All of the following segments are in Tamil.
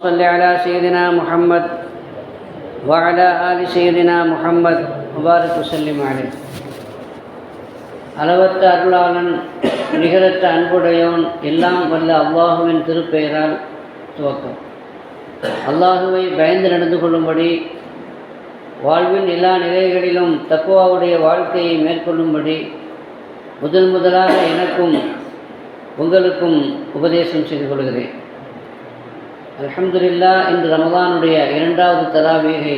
صل على سيدنا محمد وعلى آل سيدنا محمد وبارك وسلم عليه அளவற்ற அருளாளன் நிகரற்ற அன்புடையோன் எல்லாம் வல்ல அல்லாஹுவின் திருப்பெயரால் துவக்கம் அல்லாஹுவை பயந்து நடந்து கொள்ளும்படி வாழ்வின் எல்லா நிலைகளிலும் தக்குவாவுடைய வாழ்க்கையை மேற்கொள்ளும்படி முதல் முதலாக எனக்கும் உங்களுக்கும் உபதேசம் செய்து கொள்கிறேன் அலமதுல்லா இன்று ரமதானுடைய இரண்டாவது தராவீகை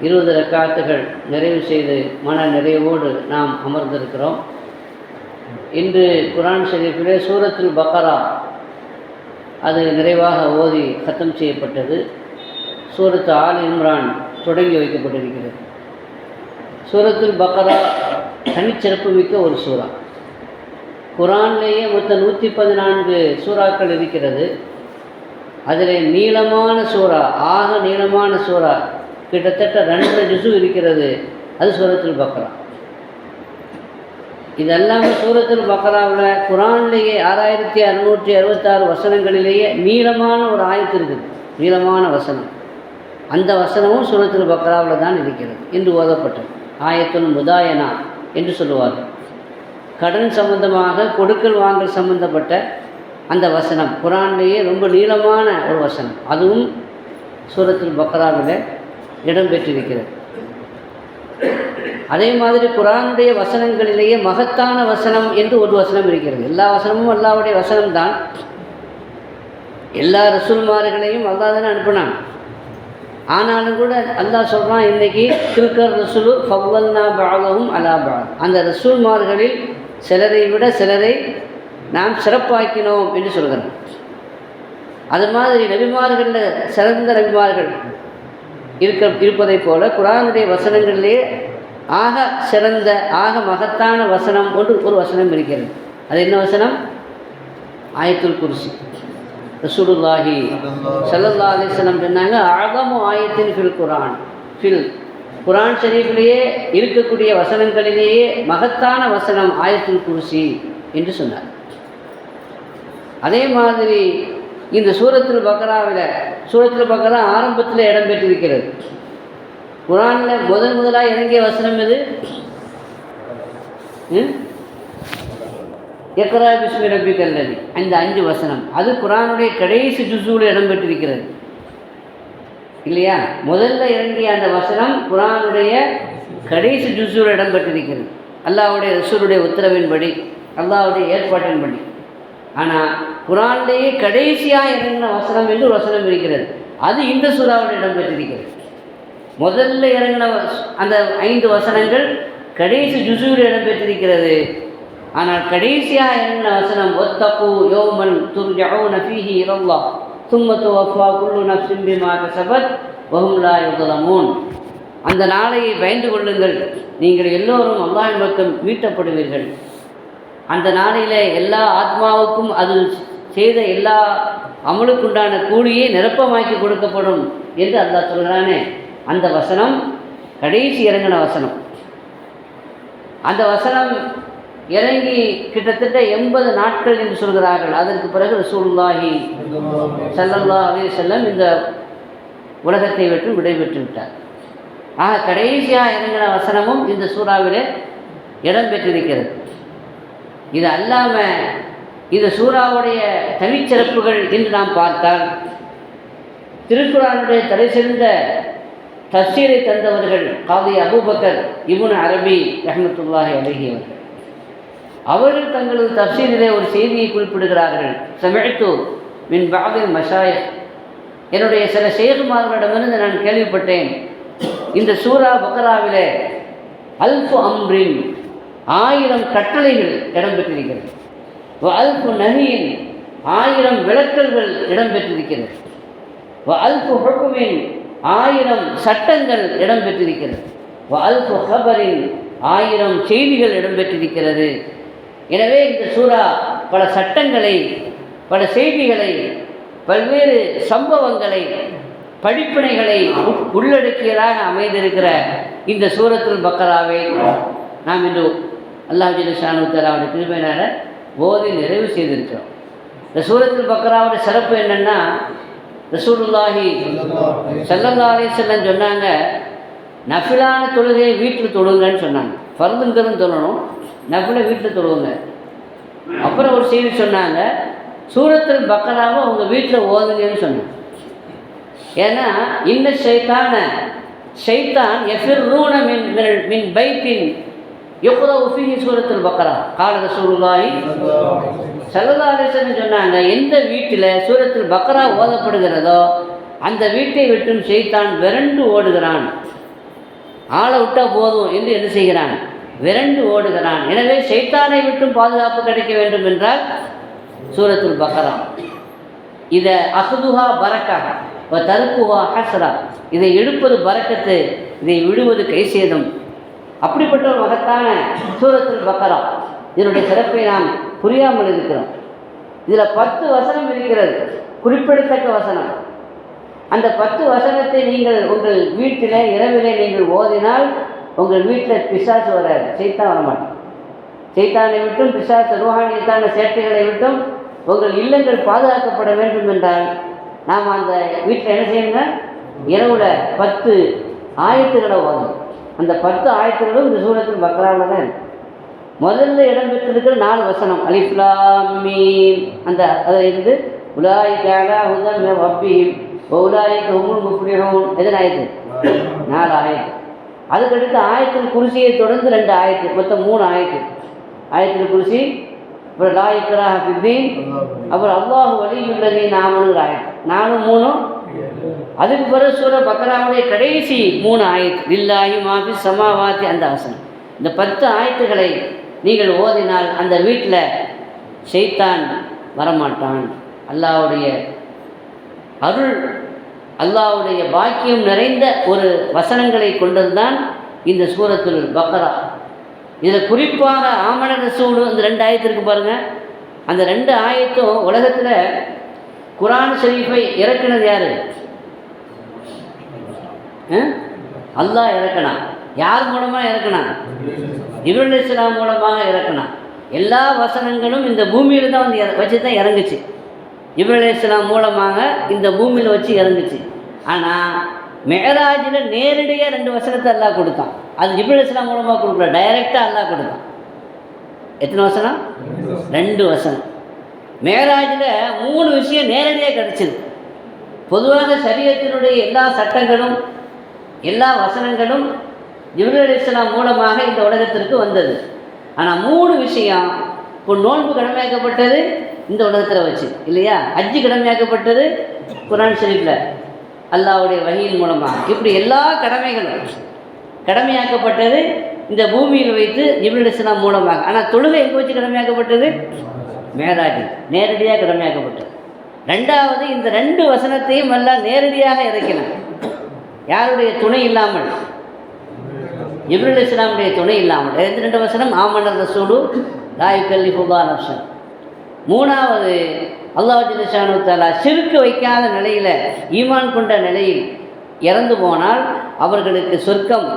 இருபது ரக்காத்துகள் நிறைவு செய்து மன நிறைவோடு நாம் அமர்ந்திருக்கிறோம். இன்று குரான் ஷரீஃபிலே சூரத்துல் பக்கரா அது நிறைவாக ஓதி கத்தம் செய்யப்பட்டது. சூரத்து ஆல் இம்ரான் தொடங்கி வைக்கப்பட்டிருக்கிறது. சூரத்துல் பக்கரா தனிச்சிறப்பு மிக்க ஒரு சூறா. குரான்லேயே மொத்தம் நூற்றி பதினான்கு சூறாக்கள் இருக்கிறது. அதில் நீளமான சூறா ஆக நீளமான சூறா. கிட்டத்தட்ட ரெண்டரை ஜிசு இருக்கிறது. அது சூரத்தில் பக்ரா இதெல்லாமே சூரத்தில் பக்ராவில் குரான்லேயே ஆறாயிரத்தி அறுநூற்றி அறுபத்தாறு வசனங்களிலேயே நீளமான ஒரு ஆயத்து இருக்குது. நீளமான வசனம். அந்த வசனமும் சூரத்தில் பக்ராவில் தான் இருக்கிறது என்று ஓதப்பட்டது. ஆயத்தன் முதாயனா என்று சொல்லுவார்கள். கடன் சம்பந்தமாக கொடுக்கல் வாங்கல் சம்பந்தப்பட்ட அந்த வசனம். குரான்லேயே ரொம்ப நீளமான ஒரு வசனம். அதுவும் சூரத்தில் பக்ராவில் இடம்பெற்றிருக்கிறது அதே மாதிரி குரானுடைய வசனங்களிலேயே மகத்தான வசனம் என்று ஒரு வசனம் இருக்கிறது. எல்லா வசனமும் அல்லாவுடைய வசனம்தான். எல்லா ரசூல்மார்களையும் அல்லா தானே அனுப்பினான். ஆனாலும் கூட அல்லாஹ் சொல்கிறான் இன்றைக்கி திருக்கர் ரசூலு ஃபவ்வல்னா பாகவும் அலாபா அந்த ரசூல்மார்களில் சிலரை விட சிலரை நாம் சிறப்பாக்கினோம் என்று சொல்கிறோம் அது மாதிரி நபிமார்களில் சிறந்த நபிமார்கள் இருக்க இருப்பதைப் போல குரானுடைய வசனங்களிலே ஆக சிறந்த ஆக மகத்தான வசனம் ஒன்று ஒரு வசனம் இருக்கிறது. அது என்ன வசனம்? ஆயத்துல் குருசி. ரசூலுல்லாஹி சல்லல்லா அலிஸ்லம் சொன்னாங்க அழகமு ஆயத்தின் ஃபில் குரான். ஃபில். குரான் ஷரீஃபிலேயே இருக்கக்கூடிய வசனங்களிலேயே மகத்தான வசனம் ஆயத்துல் குருசி என்று சொன்னார். அதே மாதிரி இந்த சூரத்தில் பக்கராவில் சூரத்தில் பக்கரா ஆரம்பத்தில் இடம்பெற்றிருக்கிறது குரானில் முதன் முதலாக இறங்கிய வசனம் எது? எக்கரா பிஸ்மி ரபி கல்லதி அந்த அஞ்சு வசனம். அது குரானுடைய கடைசி ஜுசூவில் இடம்பெற்றிருக்கிறது இல்லையா? முதல்ல இறங்கிய அந்த வசனம் குரானுடைய கடைசி ஜுசூவில் இடம்பெற்றிருக்கிறது அல்லாவுடைய ரசூருடைய உத்தரவின்படி அல்லாவுடைய ஏற்பாட்டின்படி. ஆனால் குரான்லேயே கடைசியாக இறங்கின வசனம் என்று ஒரு வசனம் இருக்கிறது. அது இந்த சூறாவில் இடம்பெற்றிருக்கிறது. முதல்ல இறங்கின அந்த ஐந்து வசனங்கள் கடைசி ஜுசூவில் இடம்பெற்றிருக்கிறது. ஆனால் கடைசியாக இறங்கின வசனம் ஒத்தப்பு யோமன் துர்ஜவு நஃபீஹி இரல்லா சும்மத்து வஃபா குல்லு நஃபிம்பி பிமா கசபத் வஹும்லா யுதலமூன் அந்த நாளையை பயந்து கொள்ளுங்கள். நீங்கள் எல்லோரும் அல்லாஹின் பக்கம் மீட்டப்படுவீர்கள். அந்த நாளையில் எல்லா ஆத்மாவுக்கும் அது செய்த எல்லா அமலுக்குண்டான கூலியை நிரப்பமாக்கி கொடுக்கப்படும் என்று அல்லா சொல்கிறானே. அந்த வசனம் கடைசி இறங்கின வசனம். அந்த வசனம் இறங்கி கிட்டத்தட்ட எண்பது நாட்கள் என்று சொல்கிறார்கள். அதற்கு பிறகு ரசூல்லாஹி சல்லல்லா அலி செல்லம் இந்த உலகத்தை விட்டு விடைபெற்று விட்டார். ஆக கடைசியாக இறங்கின வசனமும் இந்த சூறாவிலே இடம்பெற்றிருக்கிறது. இது அல்லாமல் இந்த சூறாவுடைய தனிச்சிறப்புகள் என்று நாம் பார்த்தால் திருக்குறானுடைய தலை சிறந்த தப்சீரை தந்தவர்கள் காதி அபூபக்கர் இபுன் அரபி ரஹமத்துல்லாஹி அழகியவர்கள் அவர்கள். தங்களது தப்சீரிலே ஒரு செய்தியை குறிப்பிடுகிறார்கள். சமைத்து மின் பாபின் மஷாய் என்னுடைய சில சேகுமார்களிடமிருந்து நான் கேள்விப்பட்டேன். இந்த சூரா பக்கராவிலே அல்ஃபு அம்ரின் ஆயிரம் கட்டளைகள் இடம்பெற்றிருக்கிறது. அல்பு நகியின் ஆயிரம் விளக்கல்கள் இடம்பெற்றிருக்கிறது. அல்பு ஹொக்குமின் ஆயிரம் சட்டங்கள் இடம்பெற்றிருக்கிறது. அல்பு ஹபரின் ஆயிரம் செய்திகள் இடம்பெற்றிருக்கிறது. எனவே இந்த சூறா பல சட்டங்களை பல செய்திகளை பல்வேறு சம்பவங்களை படிப்பினைகளை உள்ளடக்கியதாக அமைந்திருக்கிற இந்த சூரத்துல் பக்கராவை நாம் இன்று அல்லாஹ் ஜிலிஷானு அவருடைய திருமையினால் ஓதி நிறைவு செய்திருக்கிறோம் இந்த சூரத்தில் பக்கராவுடைய சிறப்பு என்னென்னா ரசூலுல்லாஹி ஸல்லல்லாஹு அலைஹி சொன்னாங்க நஃபிலான தொழுகையை வீட்டில் தொழுங்கன்னு சொன்னாங்க. ஃபர்துங்கிறது சொல்லணும் நஃபில வீட்டில் தொழுவுங்க. அப்புறம் ஒரு செய்தி சொன்னாங்க சூரத்தில் பக்கராவை உங்கள் வீட்டில் ஓதுங்கன்னு சொன்னாங்க. ஏன்னா இந்த ஷைத்தான ஷைத்தான் எஃபிர் ரூன மின் மின் பைத்தின் யுக்ரா ஃபீஹி சூரத்தில் பக்கரா கால ரசூலுல்லாஹி ஸல்லல்லாஹு அலைஹி வஸல்லம் சொன்னாங்க எந்த வீட்டில் சூரத்தில் பக்கரா ஓதப்படுகிறதோ அந்த வீட்டை விட்டும் செய்தான் விரண்டு ஓடுகிறான். ஆளை விட்டால் போதும். என்று என்ன செய்கிறான்? விரண்டு ஓடுகிறான். எனவே ஷைத்தானை விட்டும் பாதுகாப்பு கிடைக்க வேண்டும் என்றால் சூரத்துல் பக்கரா இதை அஹ்துஹா பரக்கா வ ஹசரா இதை எடுப்பது பறக்கத்து இதை விடுவது கைசேதம். அப்படிப்பட்ட ஒரு மகத்தான சூரத்தில் பக்கரா. இதனுடைய சிறப்பை நாம் புரியாமல் இருக்கிறோம். இதில் பத்து வசனம் இருக்கிறது. குறிப்பிடத்தக்க வசனம். அந்த பத்து வசனத்தை நீங்கள் உங்கள் வீட்டில் இரவிலே நீங்கள் ஓதினால் உங்கள் வீட்டில் பிசாசு வராது. சைத்தான் வரமாட்டோம் சைத்தானை விட்டும் பிசாசு ரூஹானியத்தான சேட்டைகளை விட்டும் உங்கள் இல்லங்கள் பாதுகாக்கப்பட வேண்டும் என்றால் நாம் அந்த வீட்டில் என்ன செய்யணுங்க? இரவுல பத்து ஆயத்துக்களை ஓதணும். அந்த பத்து ஆயத்துகளும் இந்த சூரத்தில் பக்ராவில் தான் இருக்கு முதல்ல இடம் பெற்றிருக்கிற நாலு வசனம் அலிஃப்லாமீம் அந்த அதில் இருந்து உலாய்க்காக ஹுதன் வப்பியும் உலாய்க்கு உமுல் முஃப்ரிஹூன் எதன் ஆயத்து? நாலு ஆயத்து. அதுக்கடுத்து ஆயத்தில் குருசியை தொடர்ந்து ரெண்டு ஆயத்து மொத்தம் மூணு ஆயத்து. ஆயத்தில் குருசி அப்புறம் லாயிக்கரா ஃபித்தீன் அப்புறம் அல்லாஹு வலியுள்ளதே நாமனுங்கிற ஆயத்து. நானும் மூணும் அதுக்கு பிறகு சூர பக்கராவுடைய கடைசி மூணு ஆயத்து இல்லாயி மாபி சமாவாத்தி அந்த ஆசனம். இந்த பத்து ஆயத்துகளை நீங்கள் ஓதினால் அந்த வீட்டில் செய்தான் வரமாட்டான். அல்லாஹ்வுடைய அருள் அல்லாஹ்வுடைய பாக்கியம் நிறைந்த ஒரு வசனங்களை கொண்டதுதான் இந்த சூரத்துல் பக்கரா இதில் குறிப்பாக ஆமண ரசூடு இந்த ரெண்டு ஆயத்து இருக்கு பாருங்கள் அந்த ரெண்டு ஆயத்தும் உலகத்தில் குரான் ஷரீஃபை இறக்குனது யார்? அல்லாஹ் இறக்கணான் யார் மூலமாக இறக்கணான் இவருல் இஸ்லாம் மூலமாக இறக்கணான் எல்லா வசனங்களும் இந்த பூமியில் தான் வந்து இற- வச்சு தான் இறங்குச்சு. இவருல் இஸ்லாம் மூலமாக இந்த பூமியில் வச்சு இறங்குச்சு. ஆனால் மெகராஜில் நேரடியாக ரெண்டு வசனத்தை அல்லாஹ் கொடுத்தான். அது இப்ரல் இஸ்லாம் மூலமாக கொடுக்கல டைரெக்டாக எல்லாம் கொடுத்தான். எத்தனை வசனம்? ரெண்டு வசனம். மேராஜில் மூணு விஷயம் நேரடியாக கிடச்சிது. பொதுவாக சரீரத்தினுடைய எல்லா சட்டங்களும் எல்லா வசனங்களும் ஜிப்ரல் இஸ்லாம் மூலமாக இந்த உலகத்திற்கு வந்தது. ஆனால் மூணு விஷயம் இப்போ நோன்பு கடமையாக்கப்பட்டது இந்த உலகத்தில் வச்சு இல்லையா? அஜி கடமையாக்கப்பட்டது குரான் ஷரீஃபில் அல்லாஹ்வுடைய வகையின் மூலமாக. இப்படி எல்லா கடமைகளும் கடமையாக்கப்பட்டது இந்த பூமியில் வைத்து ஜிப்ரல் இஸ்லாம் மூலமாக. ஆனால் தொழுகை எங்கே வச்சு கடமையாக்கப்பட்டது? மேராஜி நேரடியாக கடமையாக்கப்பட்டது. ரெண்டாவது இந்த ரெண்டு வசனத்தையும் எல்லாம் நேரடியாக இறக்கினான் யாருடைய துணை இல்லாமல்? இப்ருல் இஸ்லாமுடைய துணை இல்லாமல். எந்த ரெண்டு வசனம் ஆமனர் ரசூடு ராய் கல்லி ஃபுல்லா மூணாவது அல்லாஹு தாலா சிறுக்கு வைக்காத நிலையில் ஈமான் கொண்ட நிலையில் இறந்து போனால் அவர்களுக்கு சொர்க்கம்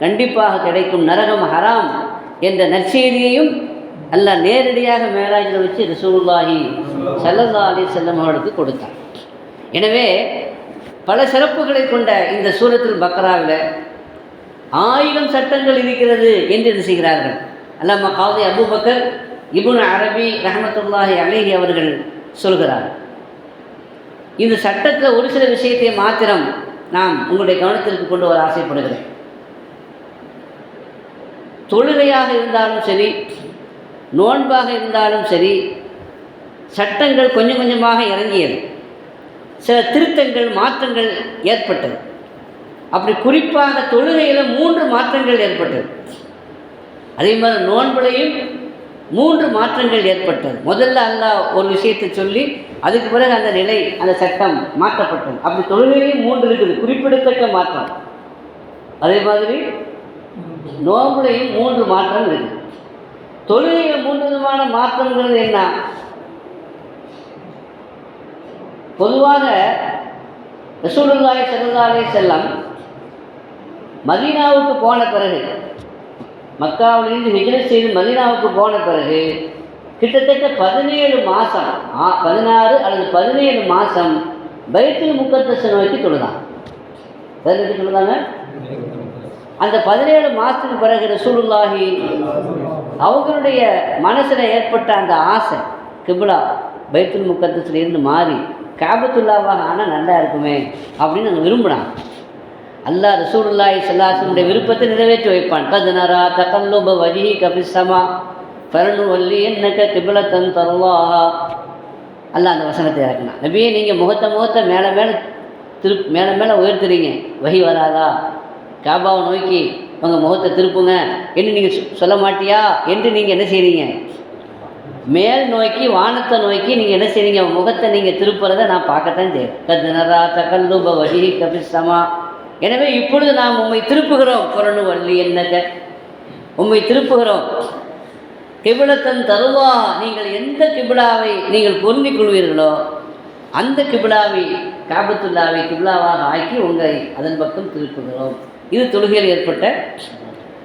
கண்டிப்பாக கிடைக்கும் நரகம் ஹராம் என்ற நற்செய்தியையும் அல்ல நேரடியாக மேலாஜில் வச்சு ரிசூல்லாஹி ஸல்லல்லாஹு அலி செல்லம் அவர்களுக்கு கொடுத்தார் எனவே பல சிறப்புகளை கொண்ட இந்த சூரத்தில் பக்ராவில் ஆயிரம் சட்டங்கள் இருக்கிறது என்று என்ன செய்கிறார்கள்? அல்லாம காதி அபூபக்கர் இபுன் அரபி ரஹமத்துல்லாஹி அலேஹி அவர்கள் சொல்கிறார். இந்த சட்டத்தில் ஒரு சில விஷயத்தை மாத்திரம் நாம் உங்களுடைய கவனத்திற்கு கொண்டு வர ஆசைப்படுகிறேன். தொழுகையாக இருந்தாலும் சரி நோன்பாக இருந்தாலும் சரி சட்டங்கள் கொஞ்சம் கொஞ்சமாக இறங்கியது. சில திருத்தங்கள் மாற்றங்கள் ஏற்பட்டது. அப்படி குறிப்பாக தொழுகையில் மூன்று மாற்றங்கள் ஏற்பட்டது. அதே மாதிரி நோன்புலையும் மூன்று மாற்றங்கள் ஏற்பட்டது. முதல்ல அல்லாஹ் ஒரு விஷயத்தை சொல்லி அதுக்கு பிறகு அந்த நிலை அந்த சட்டம் மாற்றப்பட்டது. அப்படி தொழுகையிலையும் மூன்று இருக்குது. குறிப்பிடத்தக்க மாற்றம். அதே மாதிரி நோன்புலையும் மூன்று மாற்றம் இருக்குது. தொழுகையில் மூன்று விதமான மாற்றங்கிறது என்ன? பொதுவாக ரசூலுல்லாய் ஸல்லல்லாஹு செல்லம் மதீனாவுக்கு போன பிறகு மக்காவிலிருந்து ஹிஜ்ரத் செய்து மதீனாவுக்கு போன பிறகு கிட்டத்தட்ட பதினேழு மாதம் பதினாறு அல்லது பதினேழு மாதம் பைத்துல் முக்கத்தஸை நோக்கி தொழுதான். எதற்கு தொழுதாங்க அந்த பதினேழு மாதத்துக்கு பிறகு ரசூலுல்லாஹி அவங்களுடைய மனசில் ஏற்பட்ட அந்த ஆசை கிபிலா பைத்துல் முக்கத்தஸ்ல இருந்து மாறி காபத்துல்லாவாக ஆனால் நல்லா இருக்குமே அப்படின்னு நாங்கள் விரும்பினான் அல்லா ரசூலுல்லாஹி சல்லாசனுடைய விருப்பத்தை நிறைவேற்றி வைப்பான். கதனரா தகல்லுப வஜி கபிசமா பரணு வள்ளி என்னக்க கிபிலத்தன் தருவாஹா. அல்லாஹ் அந்த வசனத்தை இறக்குனான். நபியே நீங்கள் முகத்தை முகத்தை மேலே மேலே திரு மேலே மேலே உயர்த்துறீங்க. வகி வராதா? காபாவை நோக்கி உங்கள் முகத்தை திருப்புங்க. என்று நீங்கள் சொல்ல மாட்டியா? என்று நீங்கள் என்ன செய்கிறீங்க மேல் நோக்கி வானத்தை நோக்கி நீங்கள் என்ன செய்றீங்க? முகத்தை நீங்கள் திருப்புறதை நான் பார்க்கத்தான் செய்கிறேன் கதனரா தகல்லுப வகி கபிசமா. எனவே இப்பொழுது நாம் உம்மை திருப்புகிறோம். புறணு வள்ளி என்னங்க உண்மை திருப்புகிறோம். கிபிலத்தன் தருவா நீங்கள் எந்த கிபிலாவை நீங்கள் பொருந்திக் கொள்வீர்களோ அந்த கிபிலாவை காபத்துல்லாவை கிபிலாவாக ஆக்கி உங்களை அதன் பக்கம் திருப்புகிறோம். இது தொழுகையில் ஏற்பட்ட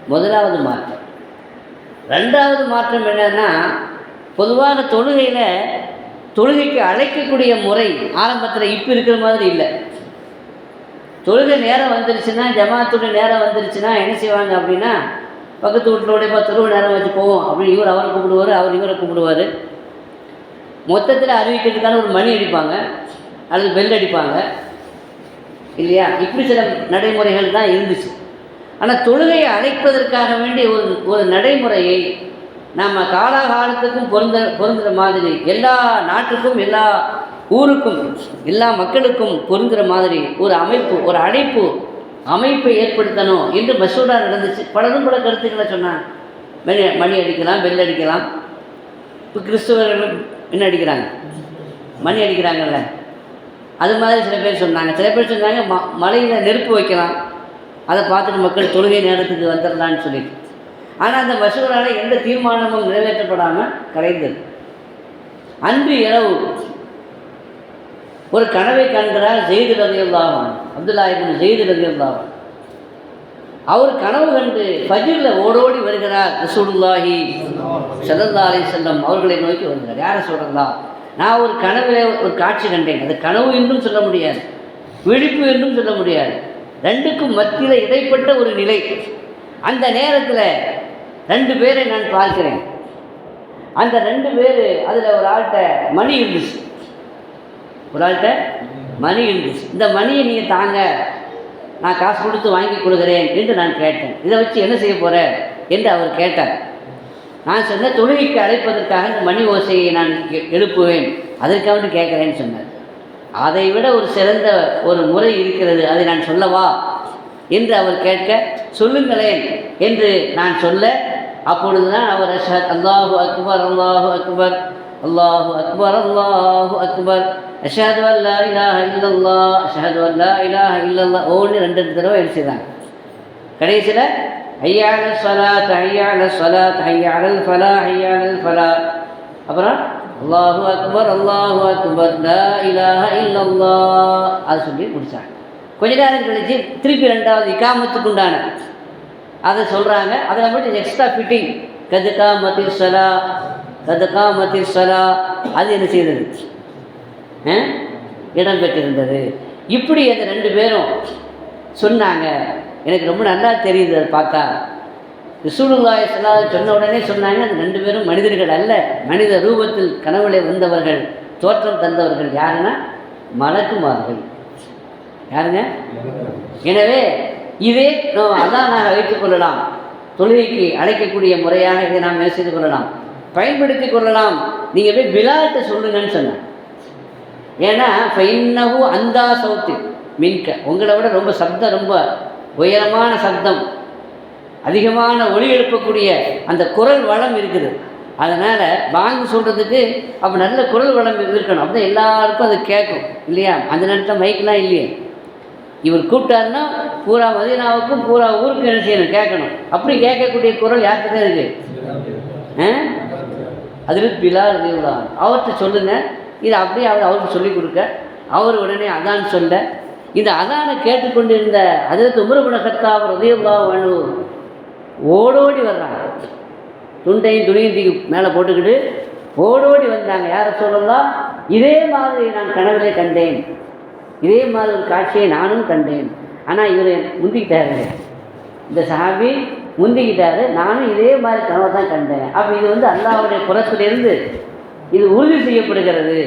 முதலாவது மாற்றம். ரெண்டாவது மாற்றம் என்னன்னா பொதுவான தொழுகையில் தொழுகைக்கு அழைக்கக்கூடிய முறை ஆரம்பத்தில் இப்போ இருக்கிற மாதிரி இல்லை. தொழுகை நேரம் வந்துருச்சுன்னா ஜமாத்துடைய நேரம் வந்துருச்சுன்னா என்ன செய்வாங்க அப்படின்னா பக்கத்து வீட்டிலோடைய தொழுகை நேரம் வச்சு போவோம் அப்படின்னு இவர் அவரை கூப்பிடுவார் அவர் இவரை கூப்பிடுவார். மொத்தத்தில் அறிவிக்கிறதுக்கான ஒரு மணி அடிப்பாங்க அல்லது பெல் அடிப்பாங்க. இல்லையா? இப்படி சில நடைமுறைகள் தான் இருந்துச்சு. ஆனால் தொழுகையை அழைப்பதற்காக வேண்டிய ஒரு ஒரு நடைமுறையை நம்ம காலாகாலத்துக்கும் பொருந்த பொருந்துகிற மாதிரி எல்லா நாட்டுக்கும் எல்லா ஊருக்கும் எல்லா மக்களுக்கும் பொருந்துகிற மாதிரி ஒரு அமைப்பு ஒரு அழைப்பு அமைப்பை ஏற்படுத்தணும் என்று மசூடா நடந்துச்சு. பலரும் பல கருத்துக்களை சொன்னாங்க. மணி மணி அடிக்கலாம் பெல் அடிக்கலாம். இப்போ கிறிஸ்துவர்களும் என்ன அடிக்கிறாங்க? மணி அடிக்கிறாங்கல்ல. அது மாதிரி சில பேர் சொன்னாங்க. சில பேர் சொன்னாங்க ம மலையில் நெருப்பு வைக்கலாம். அதை பார்த்துட்டு மக்கள் தொழுகை நேரத்துக்கு வந்துடலான்னு சொல்லிட்டு. ஆனால் அந்த மசூரால் எந்த தீர்மானமும் நிறைவேற்றப்படாமல் கலைந்தது அன்று இரவு ஒரு கனவை காண்கிறார் ஜெயிது ரதியுல்லாவான் அப்துல்லாஹிபின் ஜெயிது ரதியுல்லாவான் அவர் கனவு கண்டு பஜிரில் ஓடோடி வருகிறார் ரசூலுல்லாஹி ஸல்லல்லாஹு அலைஹி அவர்களை நோக்கி வருகிறார். யாரை சொல்கிறதா நான் ஒரு கனவில் ஒரு காட்சி கண்டேன். அது கனவு என்றும் சொல்ல முடியாது விழிப்பு என்றும் சொல்ல முடியாது. ரெண்டுக்கும் மத்தியில் இடைப்பட்ட ஒரு நிலை. அந்த நேரத்தில் ரெண்டு பேரை நான் பார்க்கிறேன். அந்த ரெண்டு பேர் அதில் ஒரு ஆள்கிட்ட மணி இருந்துச்சு. ஒரு ஆள்கிட்ட மணி இருந்துச்சு. இந்த மணியை நீங்கள் தாங்க நான் காசு கொடுத்து வாங்கி கொடுக்குறேன் என்று நான் கேட்டேன். இதை வச்சு என்ன செய்ய போகிற என்று அவர் கேட்டார். நான் சொன்ன தொழுகைக்கு அழைப்பதற்காக இந்த மணி ஓசையை நான் எழுப்புவேன். அதற்காக கேட்குறேன்னு சொன்னார். அதை விட ஒரு சிறந்த ஒரு முறை இருக்கிறது அதை நான் சொல்லவா? என்று அவர் கேட்க சொல்லுங்களேன் என்று நான் சொல்ல அப்பொழுது தான் அவர் அஷத் அல்லாஹு அக்பர் அல்லாஹு அக்பர் அல்லாஹு அக்பர் அல்லாஹு அக்பர். அஷஹது அல்லா இலாஹ இல்லல்லா அஷஹது அல்லா இலாஹ இல்லல்லா ஓன்னு ரெண்டு ரெண்டு தடவை என்ன செய்தாங்க கடைசியில் ஐயான சலாத் ஐயான சலாத் ஐயானல் ஃபலா ஐயானல் ஃபலா. அப்புறம் அல்லாஹு அக்பர் அல்லாஹு அக்பர் லா இலாஹ இல்லல்லா அது சொல்லி முடித்தாங்க கொஞ்ச நேரம் கழிச்சு திருப்பி ரெண்டாவது இக்காமத்துக்குண்டான அதை சொல்கிறாங்க அதில் மட்டும் எக்ஸ்ட்ரா ஃபிட்டிங் கதுக்கா மத்தி சலா கதுக்கா மத்தி சலா. அது என்ன செய்தது? இடம் பெற்றிருந்தது. இப்படி அந்த ரெண்டு பேரும் சொன்னாங்க. எனக்கு ரொம்ப நல்லா தெரியுது அதை பார்த்தா. ரிசூலுல்லாய் சொல்லாத சொன்ன உடனே சொன்னாங்க அந்த ரெண்டு பேரும் மனிதர்கள் அல்ல. மனித ரூபத்தில் கனவுல வந்தவர்கள் தோற்றம் தந்தவர்கள் யாருன்னா? மலக்குமார்கள். யாருங்க? எனவே இதே அதான் நாங்கள் வைத்துக் கொள்ளலாம். தொழுகைக்கு அழைக்கக்கூடிய முறையாக இதை நாம் என்ன செய்து கொள்ளலாம்? பயன்படுத்தி கொள்ளலாம். நீங்கள் போய் பிலாட்ட சொல்லுங்கன்னு சொன்னேன். ஏன்னா ஃபைன்னஹு அந்தா சவுத்து மின்க. உங்களை விட ரொம்ப சப்தம் ரொம்ப உயரமான சப்தம். அதிகமான ஒளி எழுப்பக்கூடிய அந்த குரல் வளம் இருக்குது. அதனால் பாங்கு சொல்கிறதுக்கு அப்போ நல்ல குரல் வளம் இருக்கணும். அப்போ எல்லாருக்கும் அது கேட்கும். இல்லையா? அந்த நேரத்தில் மைக்கெலாம் இல்லையே. இவர் கூப்பிட்டாருன்னா பூரா மதீனாவுக்கும் பூரா ஊருக்கு என்ன செய்யணும்? கேட்கணும். அப்படி கேட்கக்கூடிய குரல் யார்கிட்ட தான் இருக்குது ஆ? அதில் பிலால் ரலியல்லாஹு அவர்கிட்ட சொல்லுங்கள் இது அப்படியே அவர் அவருக்கு சொல்லிக் கொடுக்க. அவர் உடனே அதான் சொல்ல. இந்த அதானை கேட்டுக்கொண்டிருந்த அதற்கு உமரபுணகத்தா கத்தாப் ரதியுல்லாஹு ஓடோடி வர்றாங்க. துண்டையும் துணியும் தீ மேலே போட்டுக்கிட்டு ஓடோடி வந்தாங்க. யாரை சொல்லலாம்? இதே மாதிரி நான் கனவிலே கண்டேன். இதே மாதிரி ஒரு காட்சியை நானும் கண்டேன். ஆனால் இவர் முந்திக்கிட்டாரு. இந்த சாமி முந்திக்கிட்டாரு. நானும் இதே மாதிரி கனவை தான் கண்டேன். அப்போ இது வந்து அல்லாவுடைய புறத்திலிருந்து இது உறுதி செய்யப்படுகிறது.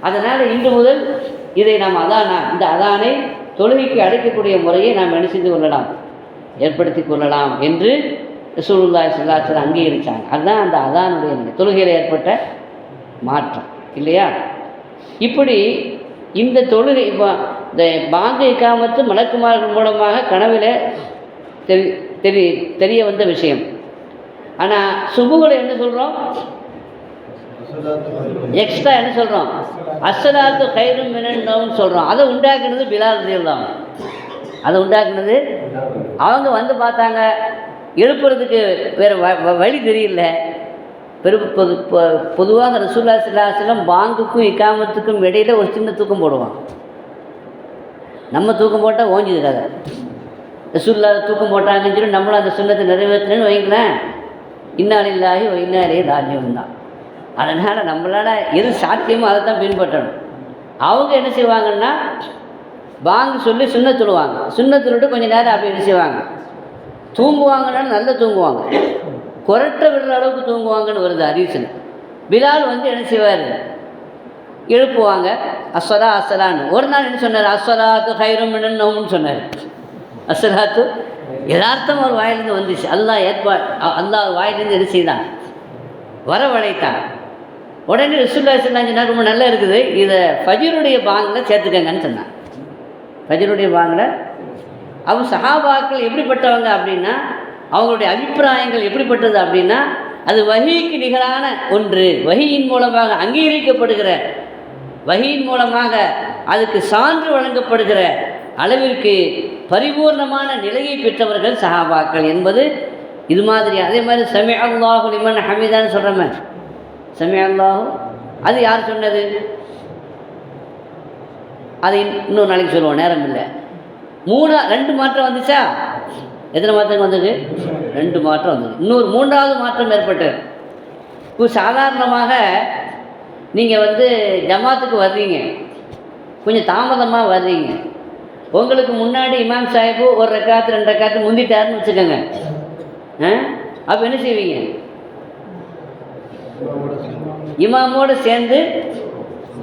அதனால் இன்று முதல் இதை நாம் அதானா இந்த அதானை தொழுகைக்கு அடைக்கக்கூடிய முறையை நாம் என்ன செஞ்சு கொள்ளலாம்? ஏற்படுத்தி கொள்ளலாம் என்று சூழ்நிலை ஸல்லல்லாஹு அங்கீகரித்தாங்க அதுதான் அந்த அதானுடைய தொழுகையில் ஏற்பட்ட மாற்றம். இல்லையா? இப்படி இந்த தொழுகை இப்போ இந்த பாங்க இக்காமத்து மலக்குமார்கள் மூலமாக கனவில் தெரி தெரி தெரிய வந்த விஷயம். ஆனால் சுபுகளை என்ன சொல்கிறோம் எக்ஸ்ட்ரா என்ன சொல்கிறோம் அசலாத்து கைரும் மினன்னு சொல்கிறோம் அதை உண்டாக்குனது பிலால் தான் அதை உண்டாக்குனது அவங்க வந்து பார்த்தாங்க எழுப்புறதுக்கு வேறு வ வ- வழி தெரியல. பெரு பொது பொதுவாக ரசூல்லா சிலாசிலம் பாங்குக்கும் இக்காமத்துக்கும் இடையில ஒரு சின்ன தூக்கம் போடுவான். நம்ம தூக்கம் போட்டால் ஓஞ்சுது ரசூல்லா தூக்கம் போட்டாங்கன்னு சொல்லி நம்மளும் அந்த சுண்ணத்தை நிறைவேற்றணும்னு வைங்களேன். இன்னாலில்லாகி இன்னாலே ராஜ்யம் தான். அதனால் நம்மளால் எது சாத்தியமோ அதை தான் பின்பற்றணும். அவங்க என்ன செய்வாங்கன்னா வாங்க சொல்லி சுண்ண சொல்லுவாங்க சுண்ண சொல்லிட்டு கொஞ்ச நேரம் அப்படி என்ன செய்வாங்க? தூங்குவாங்கனாலும் நல்லா தூங்குவாங்க. குரட்ட விடுற அளவுக்கு தூங்குவாங்கன்னு வருது ஹரிசன் பிலால் வந்து என்ன செய்வார்? எழுப்புவாங்க அஸ்வரா அஸ்வலான்னு ஒரு நாள் என்ன சொன்னார்? அஸ்வராத்து ஹைரம் நோம்னு சொன்னார். அஸ்வராத்து யதார்த்தம் ஒரு வாயிலிருந்து வந்துச்சு. அல்லாஹ் ஏற்பா அல்லாஹ் வாயிலிருந்து என்ன செய்தான்? வரவழைத்தான். உடனே ரசுல்லா சொன்னாங்க ரொம்ப நல்லா இருக்குது. இதை ஃபஜருடைய பாங்கில் சேர்த்துக்கங்கன்னு சொன்னான். ஃபஜருடைய பாங்கில் அவங்க சஹாபாக்கள் எப்படிப்பட்டவங்க அப்படின்னா அவங்களுடைய அபிப்பிராயங்கள் எப்படிப்பட்டது அப்படின்னா அது வகைக்கு நிகரான ஒன்று. வகையின் மூலமாக அங்கீகரிக்கப்படுகிற வகையின் மூலமாக அதுக்கு சான்று வழங்கப்படுகிற அளவிற்கு பரிபூர்ணமான நிலையை பெற்றவர்கள் சஹாபாக்கள் என்பது இது மாதிரி. அதே மாதிரி சமி அல்லாஹு லிமன் ஹமீதான்னு சொல்கிறோமே சமி அல்லாஹு அது யார் சொன்னது? அதை இன்னொரு நாளைக்கு சொல்லுவோம் நேரம் இல்லை. மூணு ரெண்டு மாற்றம் வந்துச்சா? எத்தனை மாற்றம் வந்தது? ரெண்டு மாற்றம் வந்தது. இன்னொரு மூன்றாவது மாற்றம் ஏற்பட்டது. இப்போ சாதாரணமாக நீங்கள் வந்து ஜமாத்துக்கு வர்றீங்க. கொஞ்சம் தாமதமாக வர்றீங்க. உங்களுக்கு முன்னாடி இமாம் சாஹிபு ஒரு ரெக்காத்து ரெண்டு ரெக்காத்து முந்திட்டாருன்னு வச்சுக்கோங்க. ஆ? அப்போ என்ன செய்வீங்க? இமாமோடு சேர்ந்து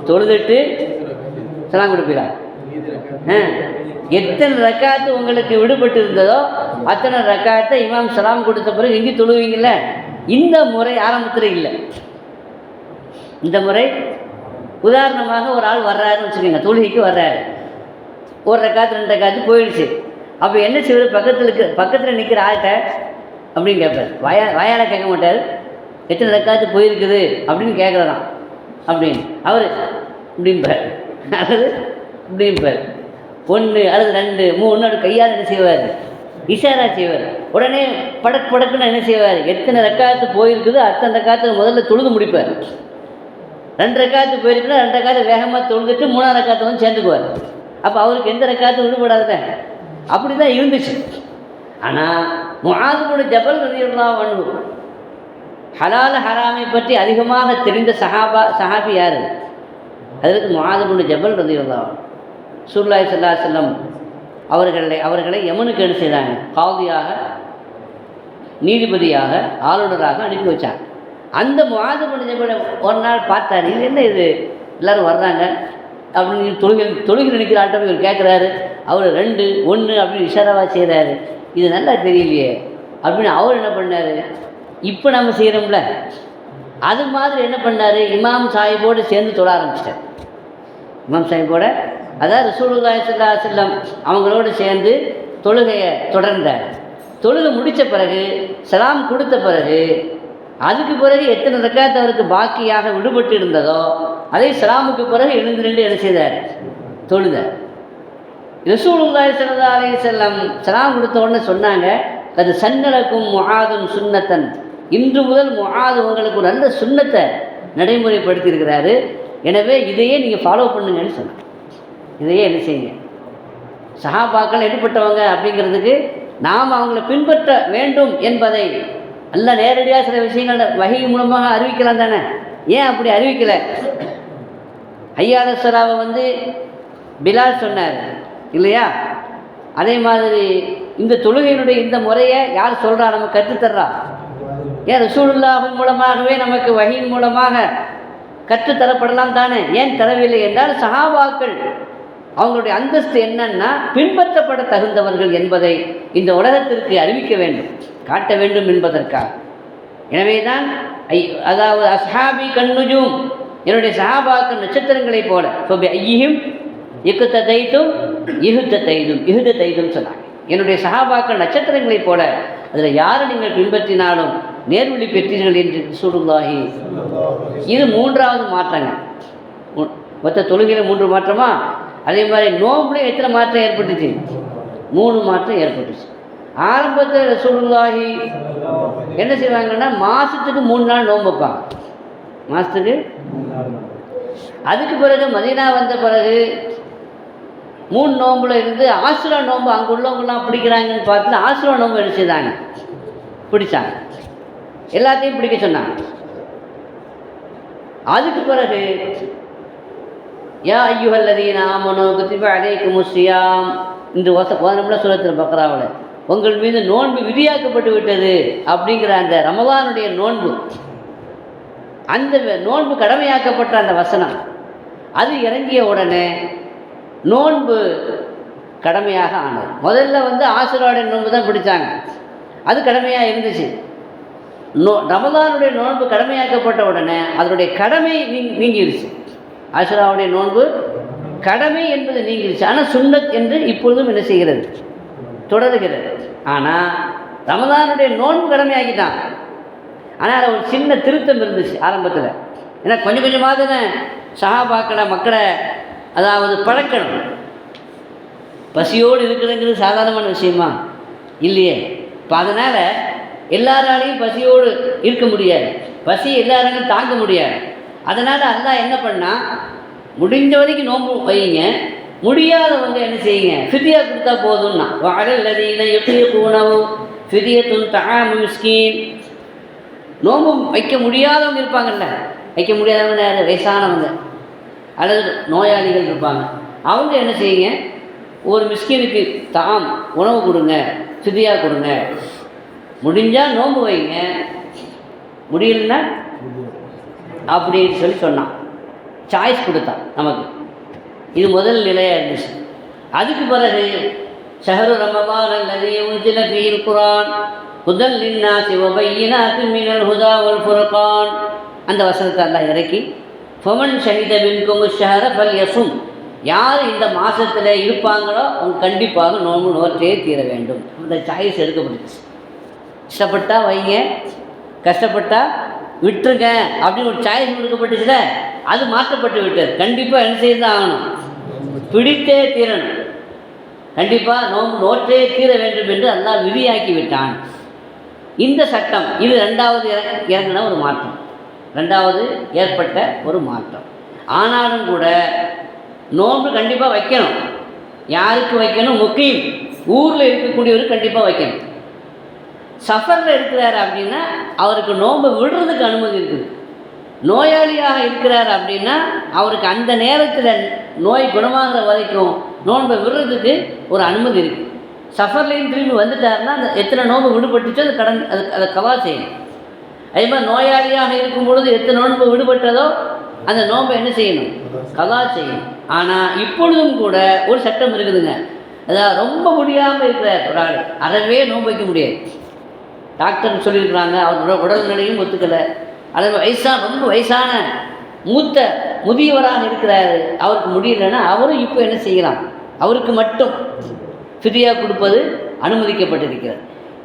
தொழுதுட்டு சலாம் கொடுப்பீங்களா ஆ? எத்தனை ரெக்காத்து உங்களுக்கு விடுபட்டு இருந்ததோ அத்தனை ரக்காயத்தை இமாம் சலாம் கொடுத்த பிறகு எங்கி தொழுவீங்கல்ல? இந்த முறை ஆரம்பத்தில் இல்லை. இந்த முறை உதாரணமாக ஒரு ஆள் வர்றாருன்னு வச்சுக்கோங்க தொழுகைக்கு வர்றாரு. ஒரு ரக்காத்து ரெண்டு ரக்காத்து போயிடுச்சு. அப்போ என்ன செய்வது? பக்கத்தில் இருக்க பக்கத்தில் நிற்கிற ஆள்கிட்ட அப்படின்னு கேட்பார் வயா வயால கேட்க மாட்டார். எத்தனை ரக்காத்து போயிருக்குது அப்படின்னு கேட்குறதாம் அப்படின்னு. அவர் இப்படிம்பார். அல்லது இப்படிம்பார். ஒன்று அல்லது ரெண்டு மூணு அப்படி கையால் என்ன செய்வார்? இஷாரா செய்வார். உடனே படக் படக்குன்னு என்ன செய்வார்? எத்தனை ரக்காத்து போயிருக்குதோ அத்தனை ரக்காத்து முதல்ல தொழுது முடிப்பார். ரெண்டு ரக்காத்து போயிருக்குன்னா ரெண்டு ரக்காத்து வேகமாக தொழுதுட்டு மூணாம் ரக்காத்து வந்து சேர்ந்துக்குவார். அப்போ அவருக்கு எந்த ரக்காத்து விடுபடாதுல அப்படி தான் இருந்துச்சு ஆனால் முஆதுபுட ஜபல் ரதியுல்லா வண்ணு ஹலால ஹராமை பற்றி அதிகமாக தெரிந்த சஹாபா சஹாபி யார்? அதற்கு முஆதுபுட ஜபல் ரதியுல்லா அன்ஹு. சுல்லாய் சல்லா செல்லம் அவர்களை அவர்களை யமனுக்கு என்ன செய்தாங்க? காவதியாக நீதிபதியாக ஆளுநராக அனுப்பி வச்சாங்க. அந்த முஆது பின் கூட ஒரு நாள் பார்த்தாரு. இது என்ன இது? எல்லாரும் வர்றாங்க. அப்படின்னு தொழுகை தொழுகை நினைக்கிற ஆட்டம் இவர் கேட்குறாரு. அவர் ரெண்டு ஒன்று அப்படின்னு இஷாராவா செய்கிறாரு இது நல்லா தெரியலையே. அப்படின்னு அவர் என்ன பண்ணார்? இப்போ நம்ம செய்கிறோம்ல அது மாதிரி என்ன பண்ணார்? இமாம் சாஹிப்போடு சேர்ந்து தொழ ஆரம்பிச்சிட்டார். இமாம் சாஹிப்போட அதாவது ரசூலுல்லாஹி சுல்லா செல்லம் அவங்களோடு சேர்ந்து தொழுகையை தொடர்ந்தார். தொழுகை முடித்த பிறகு சலாம் கொடுத்த பிறகு அதுக்கு பிறகு எத்தனை ரக்காத் அவருக்கு பாக்கியாக விடுபட்டு இருந்ததோ அதை சலாமுக்கு பிறகு எழுந்து நின்று என்ன செய்தார்? தொழுதார். ரசூலுல்லாய் ஸல்லல்லாஹு அலைஹி செல்லம் சலாம் கொடுத்த உடனே சொன்னாங்க அது சன்னலக்கும் முஆதும் சுண்ணத்தன் இன்று முதல் முஆது உங்களுக்கு ஒரு நல்ல சுண்ணத்தை நடைமுறைப்படுத்தியிருக்கிறாரு. எனவே இதையே நீங்கள் ஃபாலோ பண்ணுங்கன்னு சொன்னாங்க இதையே என்ன செய்யுங்க? சஹாபாக்கள் எடுப்பட்டவங்க அப்படிங்கிறதுக்கு நாம் அவங்கள பின்பற்ற வேண்டும் என்பதை நல்ல நேரடியாக சில விஷயங்கள் வகை மூலமாக அறிவிக்கலாம் தானே? ஏன் அப்படி அறிவிக்கலை? ஐயாதஸ்வராவை வந்து பிலால் சொன்னார் இல்லையா? அதே மாதிரி இந்த தொழுகையினுடைய இந்த முறையை யார் சொல்கிறா நம்ம கற்றுத்தர்றா. ஏன் ரசூலுல்லாஹின் மூலமாகவே நமக்கு வகையின் மூலமாக கற்றுத்தரப்படலாம் தானே? ஏன் தரவில்லை என்றால் சஹாபாக்கள் அவங்களுடைய அந்தஸ்து என்னன்னா பின்பற்றப்பட தகுந்தவர்கள் என்பதை இந்த உலகத்திற்கு அறிவிக்க வேண்டும் காட்ட வேண்டும் என்பதற்காக. எனவே தான் ஐ அதாவது அஸ்ஹாபி கண்ணுஜும் என்னுடைய சஹாபாக்கள் நட்சத்திரங்களைப் போல சொபி ஐயும் இக்குத்த தைத்தும் இகுத்த தைதும் இகுத தைதும் சொன்னாங்க. என்னுடைய சஹாபாக்கள் நட்சத்திரங்களைப் போல அதில் யாரை நீங்கள் பின்பற்றினாலும் நேர்வழி பெற்றீர்கள் என்று சூடுல்லாஹி இது மூன்றாவது மாற்றங்க மொத்த தொழுகையில் மூன்று மாற்றமா? அதே மாதிரி நோம்புலையும் எத்தனை மாற்றம் ஏற்பட்டுச்சு? மூணு மாற்றம் ஏற்பட்டுச்சு. ஆரம்பத்தில் ரசூலுல்லாஹி என்ன செய்வாங்கன்னா மாதத்துக்கு மூணு நாள் நோன்பு வைப்பாங்க. மாதத்துக்கு அதுக்கு பிறகு மதினா வந்த பிறகு மூணு நோம்பில் இருந்து ஆசுரா நோன்பு அங்கே உள்ளவங்கெல்லாம் பிடிக்கிறாங்கன்னு பார்த்து ஆசுரா நோம்பு என்ன செய்தாங்க? பிடிச்சாங்க. எல்லாத்தையும் பிடிக்க சொன்னாங்க. அதுக்கு பிறகு யா ஐயுஹல்லதீன ஆமனோ குத்திப அலைக்கும் முஸ்யாம் இந்த வச பதினொன்று சுரத்தில் பக்ராவில். உங்கள் மீது நோன்பு விதியாக்கப்பட்டு விட்டது அப்படிங்கிற அந்த ரமதானுடைய நோன்பு. அந்த நோன்பு கடமையாக்கப்பட்ட அந்த வசனம். அது இறங்கிய உடனே நோன்பு கடமையாக ஆனது. முதல்ல வந்து ஆசிர்வாடைய நோன்பு தான் பிடிச்சாங்க. அது கடமையாக இருந்துச்சு. நோ ரமதானுடைய நோன்பு கடமையாக்கப்பட்ட உடனே அதனுடைய கடமை நீங் நீங்கிருச்சு ஆசுராவுடைய நோன்பு கடமை என்பது நீங்கிருச்சு. ஆனால் சுண்ணத் என்று இப்பொழுதும் என்ன செய்கிறது? தொடருகிறது. ஆனால் ரமதானுடைய நோன்பு கடமையாக்கிட்டான் ஆனால் அதில் ஒரு சின்ன திருத்தம் இருந்துச்சு ஆரம்பத்தில். ஏன்னா கொஞ்சம் கொஞ்சமாக தானே சகாபாக்களை மக்களை அதாவது பழக்கணும். பசியோடு இருக்கிறதுங்கிறது சாதாரணமான விஷயமா? இல்லையே. இப்போ அதனால் எல்லாராலையும் பசியோடு இருக்க முடியாது. பசி எல்லாராலையும் தாங்க முடியாது. அதனால் அல்லாஹ் என்ன பண்ணா? முடிஞ்ச வரைக்கும் நோம்பு வைங்க. முடியாதவங்க என்ன செய்யுங்க? ஃபிதியா கொடுத்தா போதும்னா. வாழல்லதீன எப்படி உணவு ஃபிதியத்தும் தகாம மிஸ்கின். நோம்பு வைக்க முடியாதவங்க இருப்பாங்கல்ல? வைக்க முடியாதவங்க யாரு? வயசானவங்க. அல்லது நோயாளிகள் இருப்பாங்க. அவங்க என்ன செய்யுங்க? ஒரு மிஸ்கினுக்கு தாம் உணவு கொடுங்க ஃபிதியாக கொடுங்க. முடிஞ்சால் நோம்பு வைங்க. முடியலன்னா அப்படின்னு சொல்லி சொன்னான். சாய்ஸ் கொடுத்தான் நமக்கு. இது முதல் நிலையாக இருந்துச்சு அதுக்கு பிறகு ஷஹரு ரமபான் அல்லது உஜில ஃபீல் குரான் ஹுதல் லின்னாசி வபையினாத்து மினல் ஹுதா ஒல் ஃபுர்கான். அந்த வசனத்தை எல்லாம் இறக்கி ஃபமன் ஷஹித மின்கும் ஷஹர ஃபல் யசும். யார் இந்த மாதத்தில் இருப்பாங்களோ அவங்க கண்டிப்பாக நோன்பு நோற்றே தீர வேண்டும். அந்த சாய்ஸ் எடுக்கப்பட்டுச்சு. இஷ்டப்பட்டா வைங்க கஷ்டப்பட்டா விட்டுருங்க அப்படின்னு ஒரு சாய்ஸ் கொடுக்கப்பட்டுச்சுல அது மாற்றப்பட்டு விட்டது. கண்டிப்பாக என்ன செய்து தான் ஆகணும்? பிடித்தே தீரணும். கண்டிப்பாக நோம்பு நோற்றே தீர வேண்டும் என்று அல்லாஹ் விதியாக்கி விட்டான். இந்த சட்டம் இது ரெண்டாவது இறங்க இறங்கின ஒரு மாற்றம். ரெண்டாவது ஏற்பட்ட ஒரு மாற்றம். ஆனாலும் கூட நோன்பு கண்டிப்பாக வைக்கணும். யாருக்கு வைக்கணும்? முக்கியம். ஊரில் இருக்கக்கூடியவர் கண்டிப்பாக வைக்கணும். சஃபரில் இருக்கிறார் அப்படின்னா அவருக்கு நோன்பை விடுறதுக்கு அனுமதி இருக்குது. நோயாளியாக இருக்கிறார் அப்படின்னா அவருக்கு அந்த நேரத்தில் நோய் குணமாகிற வரைக்கும் நோன்பை விடுறதுக்கு ஒரு அனுமதி இருக்குது சஃபர்லேயும் திரும்பி வந்துட்டாருன்னா அந்த எத்தனை நோன்பு விடுபட்டுச்சோ அது கடன் அது அதை கவா செய்யணும். அதே மாதிரி நோயாளியாக இருக்கும் பொழுது எத்தனை நோன்பு விடுபட்டதோ அந்த நோன்பை என்ன செய்யணும்? கவா செய்யணும். ஆனால் இப்பொழுதும் கூட ஒரு சட்டம் இருக்குதுங்க. அதாவது ரொம்ப முடியாமல் இருக்கிறார் ஒரு ஆள். அறவே நோன்பு வைக்க முடியாது. டாக்டர் சொல்லியிருக்கிறாங்க அவரோட உடல்நிலையும் ஒத்துக்கலை. அல்லது வயசான ரொம்ப வயசான மூத்த முதியவராக இருக்கிறாரு. அவருக்கு முடியலன்னா அவரும் இப்போ என்ன செய்யலாம்? அவருக்கு மட்டும் ஃப்ரீயாக கொடுப்பது அனுமதிக்கப்பட்டிருக்கிறது.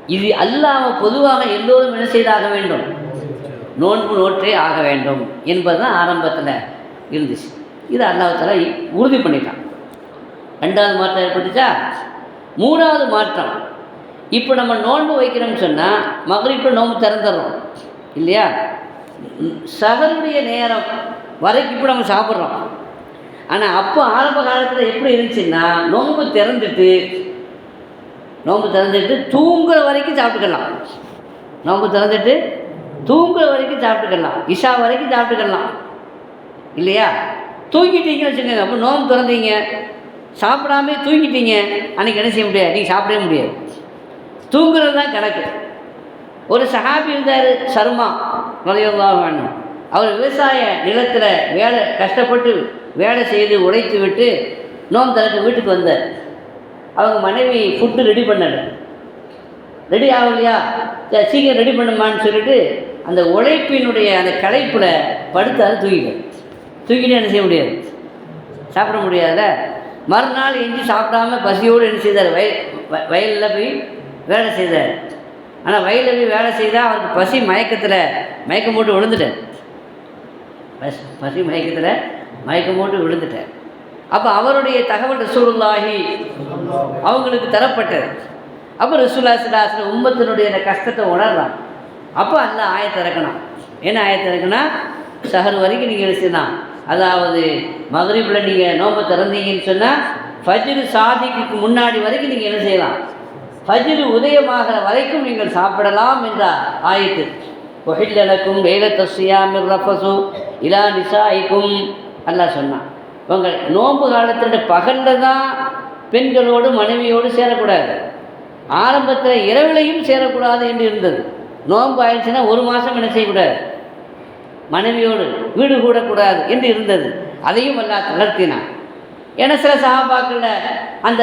இது அல்லாமல் பொதுவாக எல்லோரும் என்ன செய்தாக வேண்டும்? நோன்பு நோற்றே ஆக வேண்டும் என்பது தான் ஆரம்பத்தில் இருந்துச்சு. இது அல்லாவத்தில் உறுதி பண்ணிட்டான். ரெண்டாவது மாற்றம் ஏற்பட்டுச்சா? மூணாவது மாற்றம் இப்போ நம்ம நோன்பு வைக்கிறோம்னு சொன்னால் மகளிர் நோன்பு திறந்துடுறோம் இல்லையா? சகருடைய நேரம் வரைக்கும் இப்போ நம்ம சாப்பிட்றோம். ஆனால் அப்போ ஆரம்ப காலத்தில் எப்படி இருந்துச்சுன்னா நோன்பு திறந்துட்டு நோன்பு திறந்துட்டு தூங்குற வரைக்கும் சாப்பிட்டுக்கலாம். நோன்பு திறந்துட்டு தூங்குற வரைக்கும் சாப்பிட்டுக்கலாம். இஷா வரைக்கும் சாப்பிட்டுக்கலாம். இல்லையா? தூங்கிட்டீங்கன்னு வச்சுக்கோங்க. அப்போ நோன்பு திறந்தீங்க. சாப்பிடாம தூங்கிட்டீங்க. அன்றைக்கி என்ன செய்ய முடியாது? நீங்கள் சாப்பிடவே முடியாது. தூங்குறது தான் கணக்கு. ஒரு சஹாபி இருந்தார் சர்மா மலையுல்லாஹ் வேணும் அவர் விவசாய நிலத்தில் வேலை கஷ்டப்பட்டு வேலை செய்து உழைத்து விட்டு நோம் தனக்கு வீட்டுக்கு வந்தார். அவங்க மனைவி ஃபுட்டு ரெடி பண்ணல. ரெடி ஆகலையா? சீக்கிரம் ரெடி பண்ணுமான்னு சொல்லிட்டு அந்த உழைப்பினுடைய அந்த களைப்பில் படுத்தாரு தூக்கிட்டார் தூக்கிட்டு என்ன செய்ய முடியாது? சாப்பிட முடியாதுல்ல? மறுநாள் எஞ்சி சாப்பிடாம பசியோடு என்ன செய்தார்? வய வ- போய் வேலை செய்தார் ஆனால் வயலில் போய் வேலை செய்தால் அவருக்கு பசி மயக்கத்தில் மயக்கம் போட்டு விழுந்துட்டார் பசி பசி மயக்கத்தில் மயக்கம் போட்டு விழுந்துட்டார் அப்போ அவருடைய தகவல் ரசூலுல்லாஹி அவங்களுக்கு தரப்பட்டது. அப்போ ரசூல்லா சிலாசில் உம்மத்தினுடைய அந்த கஷ்டத்தை உணர்றான். அப்போ அந்த ஆயத்தை இறக்கணும். என்ன ஆயத்தை இறக்குனா சஹர் வரைக்கும் நீங்கள் எழுச்சினா அதாவது மகரிபில் நீங்கள் நோம்பை திறந்தீங்கன்னு சொன்னால் ஃபஜ்ரு சாதிக்கு முன்னாடி வரைக்கும் நீங்கள் என்ன செய்யலாம்? ஃபஜ்ரு உதயமாகிற வரைக்கும் நீங்கள் சாப்பிடலாம் என்றார். ஆயிற்று. ஒஹில்லக்கும் வேலத்த தசியா ரஃபசு இலா நிசாய்க்கும் அல்லா சொன்னான். உங்கள் நோன்பு காலத்தில் பகலில் தான் பெண்களோடு மனைவியோடு சேரக்கூடாது. ஆரம்பத்தில் இரவுலையும் சேரக்கூடாது என்று இருந்தது. நோன்பு ஆயிடுச்சுன்னா ஒரு மாதம் என்ன செய்யக்கூடாது? மனைவியோடு வீடு கூடக்கூடாது என்று இருந்தது. அதையும் அல்லாஹ் தளர்த்தினான். ஏன்னா சில சகாபாக்களில் அந்த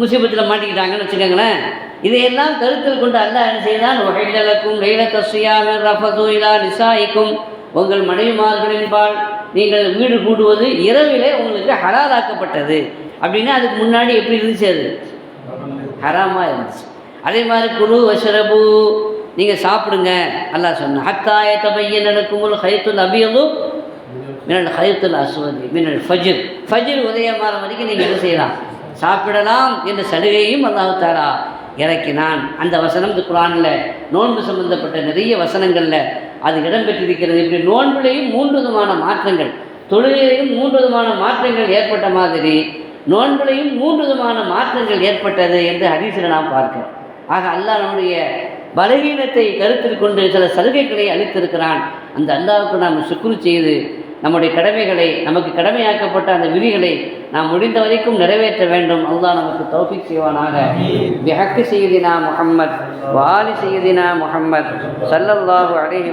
முசீபத்தில் மாட்டிக்கிட்டாங்கன்னு வச்சுக்கோங்களேன். இதையெல்லாம் கருத்தில் கொண்டு அல்ல என்ன செய்தான்? வகைகளுக்கும் லைலத்த சுயாமி ரஃபது இலா நிசாயிக்கும் உங்கள் மனைவிமார்களின்பால் நீங்கள் வீடு கூடுவது இரவிலே உங்களுக்கு ஹலாலாக்கப்பட்டது. அப்படின்னா அதுக்கு முன்னாடி எப்படி இருந்துச்சு அது? ஹராமாக இருந்துச்சு. அதே மாதிரி குரு வசரபு நீங்கள் சாப்பிடுங்க. நல்லா சொன்ன ஹத்தாய பையன் நடக்குமுல் ஹைத்துல் அபியதும் மினல் ஹைத்துல் அஸ்வதி மினல் ஃபஜிர். ஃபஜிர் உதயமான வரைக்கும் நீங்கள் என்ன செய்யலாம்? சாப்பிடலாம் என்ற சலுகையும் அல்லாஹாரா இறக்கினான். அந்த வசனம் இந்த குரானில் நோன்பு சம்பந்தப்பட்ட நிறைய வசனங்களில் அது இடம்பெற்றிருக்கிறது. இப்படி நோன்பிலையும் மூன்று விதமான மாற்றங்கள் தொழுகையிலையும் மூன்று விதமான மாற்றங்கள் ஏற்பட்ட மாதிரி நோன்பிலையும் மூன்று விதமான மாற்றங்கள் ஏற்பட்டது என்று ஹதீஸில் நாம் பார்க்கிறோம். ஆக அல்லாஹ் நம்முடைய பலகீனத்தை கருத்தில் கொண்டு சில சலுகைகளை அளித்திருக்கிறான். அந்த அல்லாவுக்கு நாம் சுக்குரு செய்து நம்முடைய கடமைகளை நமக்கு கடமையாக்கப்பட்ட அந்த விதிகளை நாம் முடிந்த வரைக்கும் நிறைவேற்ற வேண்டும். அல்லாஹ் நமக்கு தௌஃபீக் செய்வானாக. பிஹக்கு செய்தினா முஹம்மத் வாலி செய்தினா முஹம்மத் ஸல்லல்லாஹு அலைஹி